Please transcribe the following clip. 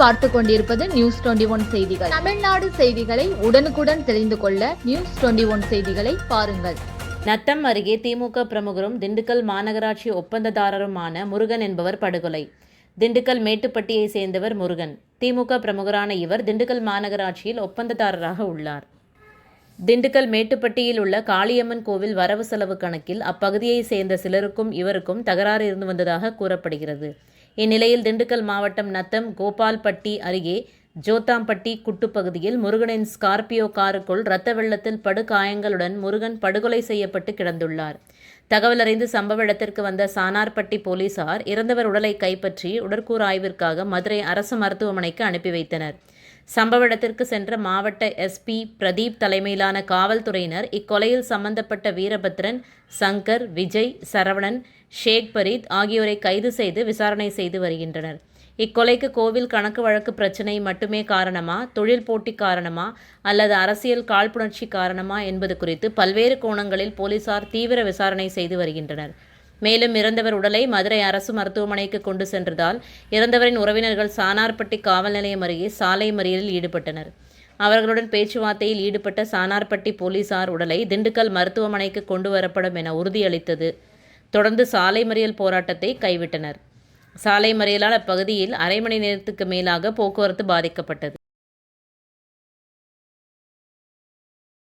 பார்த்து கொண்டிருப்பது news twenty one செய்திகள். தமிழ்நாடு செய்திகளை உடனுக்குடன் தெரிந்து கொள்ள நியூஸ் டுவெண்டி ஒன் செய்திகளை பாருங்கள். நத்தம் அருகே திமுக பிரமுகரும் திண்டுக்கல் மாநகராட்சி ஒப்பந்ததாரருமான முருகன் என்பவர் படுகொலை. திண்டுக்கல் மேட்டுப்பட்டியை சேர்ந்தவர் முருகன். திமுக பிரமுகரான இவர் திண்டுக்கல் மாநகராட்சியில் ஒப்பந்ததாரராக உள்ளார். திண்டுக்கல் மேட்டுப்பட்டியில் உள்ள காளியம்மன் கோவில் வரவு செலவு கணக்கில் அப்பகுதியை சேர்ந்த சிலருக்கும் இவருக்கும் தகராறு இருந்து வந்ததாக கூறப்படுகிறது. இந்நிலையில் திண்டுக்கல் மாவட்டம் நத்தம் கோபால்பட்டி அருகே ஜோத்தாம்பட்டி குட்டுப்பகுதியில் முருகனின் ஸ்கார்பியோ காருக்குள் இரத்த வெள்ளத்தில் படுகாயங்களுடன் முருகன் படுகொலை செய்யப்பட்டு கிடந்துள்ளார். தகவல் அறிந்து சம்பவ இடத்திற்கு வந்த சானார்பட்டி போலீசார் இறந்தவர் உடலை கைப்பற்றி உடற்கூறு ஆய்விற்காக மதுரை அரசு மருத்துவமனைக்கு அனுப்பி வைத்தனர். சம்பவ இடத்திற்கு சென்ற மாவட்ட எஸ்பி பிரதீப் தலைமையிலான காவல்துறையினர் இக்கொலையில் சம்பந்தப்பட்ட வீரபத்ரன் சங்கர் விஜய் சரவணன் ஷேக் பரீத் ஆகியோரை கைது செய்து விசாரணை செய்து வருகின்றனர். இக்கொலைக்கு கோவில் கணக்கு வழக்கு பிரச்சினை மட்டுமே காரணமா தொழில் போட்டி காரணமா அல்லது அரசியல் காழ்ப்புணர்ச்சி காரணமா என்பது குறித்து பல்வேறு கோணங்களில் போலீசார் தீவிர விசாரணை செய்து வருகின்றனர். மேலும் இறந்தவர் உடலை மதுரை அரசு மருத்துவமனைக்கு கொண்டு சென்றதால் இறந்தவரின் உறவினர்கள் சானார்பட்டி காவல் நிலையம் அருகே சாலை மறியலில் ஈடுபட்டனர். அவர்களுடன் பேச்சுவார்த்தையில் ஈடுபட்ட சானார்பட்டி போலீசார் உடலை திண்டுக்கல் மருத்துவமனைக்கு கொண்டு வரப்படும் என உறுதியளித்தது. தொடர்ந்து சாலை மறியல் போராட்டத்தை கைவிட்டனர். சாலை மறியலால் அப்பகுதியில் அரை மணி நேரத்துக்கு மேலாக போக்குவரத்து பாதிக்கப்பட்டது.